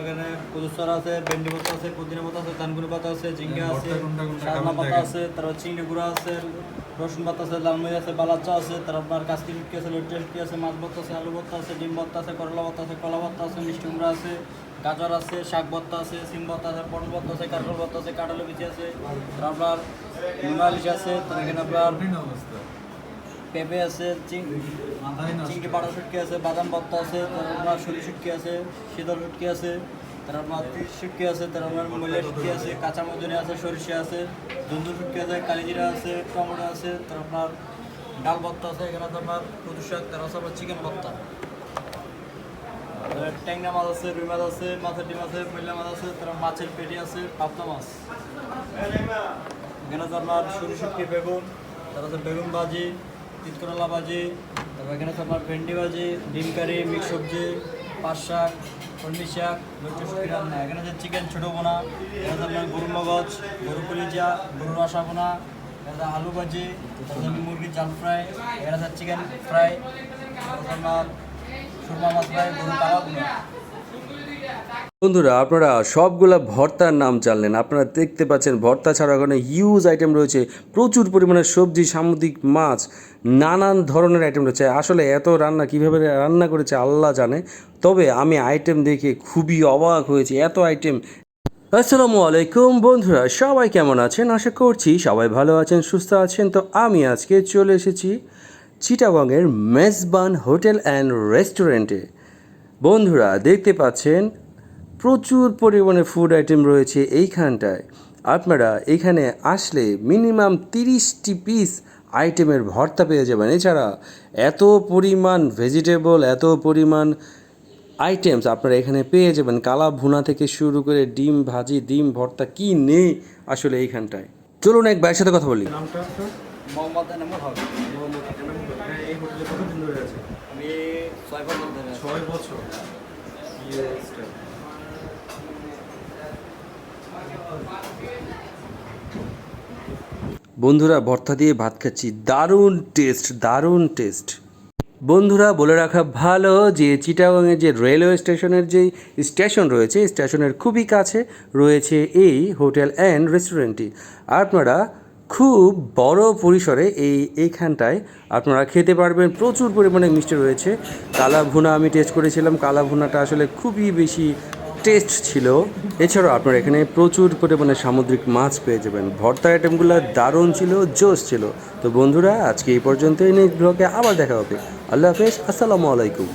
এখানে কদুসর আছে ভেন্ডি পাতা আছে পুদিনা পাতা আছে ধানগুড়ি পাতা আছে ঝিঙ্গা আছে কোনটা সাজনা কেমন পাতা আছে তারপর চিংড়ি গুঁড়া আছে রসুন পাতা আছে লালমরিচ আছে বালাচা আছে তারপর আপনার কাস্তি শুটকি আছে লট্টি শুটকি আছে মাছ ভর্তা আছে আলু ভর্তা আছে ডিম ভর্তা আছে করলা ভর্তা আছে কলা ভর্তা আছে মিষ্টি কুমড়া আছে গাজর আছে শাক ভর্তা আছে সিম ভর্তা আছে পটল ভর্তা আছে কাঁঠাল ভর্তা আছে কাঁঠালের বিচি আছে তারপর আপনার নুনালিশ আছে তারপর এখানে আপনার পেঁপে আছে চিংড়ি পাটা শুটকি আছে বাদাম ভর্তা আছে তারপর সরি শুটকি আছে শীতল শুটকি আছে তারপর তিল শুটকি আছে তারপর আপনার মূল্য শুটকি আছে কাঁচা মধুরি আছে সরিষা আছে দুন্দু শুটকি আছে কালিজিরা আছে টমেটো আছে তারপর আপনার ডাল ভর্তা আছে এখানে আপনার কদু শাক তারপর আছে আপনার চিকেন ভর্তা। ট্যাংরা মাছ আছে রুই মাছ আছে মাছের ডিম আছে মূল্যা মাছ আছে তারপর মাছের পেটি আছে পাবদা মাছ। এখানে আপনার সরু শুটকি বেগুন তারপর আছে বেগুন ভাজি তিতকরলা ভাজি, তারপর এখানে আছে আপনার ভেন্ডি ভাজি, ডিম কারি, মিক্স সবজি, পাট শাক, কলমি শাক লট্টু শুটকি রান্না। এখানে আছে চিকেন ছোটো বোনা, এখানে আছে আপনার গরুর মগজ গরু কলিজা, গরুর রসা বোনা, এখানে আলু ভাজি মুরগির জাল ফ্রাই, এখানে আছে চিকেন ফ্রাই আপনার সুরমা মাছ ফ্রাই গরু তাওয়া বোনা। বন্ধুরা, আপনারা সবগুলা ভর্তার নাম জানলেন। আপনারা দেখতে পাচ্ছেন, ভর্তা ছাড়া ওখানে হিউজ আইটেম রয়েছে। প্রচুর পরিমাণে সবজি, সামুদ্রিক মাছ, নানান ধরনের আইটেম রয়েছে। আসলে এত রান্না, কীভাবে রান্না করেছে আল্লাহ জানে। তবে আমি আইটেম দেখে খুবই অবাক হয়েছি, এত আইটেম আসসালামু আলাইকুম বন্ধুরা, সবাই কেমন আছেন? আশা করছি সবাই ভালো আছেন, সুস্থ আছেন। তো আমি আজকে চলে এসেছি চিটাগংয়ের মেজবান হোটেল অ্যান্ড রেস্টুরেন্টে। বন্ধুরা, দেখতে পাচ্ছেন প্রচুর পরিমাণে ফুড আইটেম রয়েছে এইখানটায়। আপনারা এখানে আসলে মিনিমাম তিরিশটি পিস আইটেমের ভর্তা পেয়ে যাবেন। এছাড়া এত পরিমাণ ভেজিটেবল এত পরিমাণ আইটেমস আপনারা এখানে পেয়ে যাবেন। কালা ভুনা থেকে শুরু করে ডিম ভাজি ডিম ভর্তা কি নেই আসলে এইখানটায়। চলুন এক ভাইয়ের সাথে কথা বলি। নামটা আপনার মোহাম্মদ এনামুল হক মোহাম্মদ এনামুল হক। হ্যাঁ, এই হোটেলে কতদিন ধরে আছে আমি ছয় বছর ধরে আছি। ছয় বছর Yes, টা। বন্ধুরা, ভর্তা দিয়ে ভাত খাচ্ছি। দারুণ টেস্ট দারুণ টেস্ট বন্ধুরা, বলে রাখা ভালো যে চিটাগাংয়ের যে রেলওয়ে স্টেশনের যে স্টেশন রয়েছে স্টেশনের খুবই কাছে রয়েছে এই হোটেল অ্যান্ড রেস্টুরেন্টটি আপনারা খুব বড় পরিসরে এই এইখানটায় আপনারা খেতে পারবেন। প্রচুর পরিমাণে মিষ্টি রয়েছে। কালা ভুনা আমি টেস্ট করেছিলাম। কালা ভুনাটা আসলে খুবই বেশি টেস্ট ছিল। এছাড়াও আপনারা এখানে প্রচুর পরিমাণে সামুদ্রিক মাছ পেয়ে যাবেন। ভর্তা আইটেমগুলো দারুণ ছিল জোস ছিল। তো বন্ধুরা, আজকে এই পর্যন্তই। নেক্সট ব্লগে আবার দেখা হবে। আল্লাহ হাফেজ, আসসালামু আলাইকুম।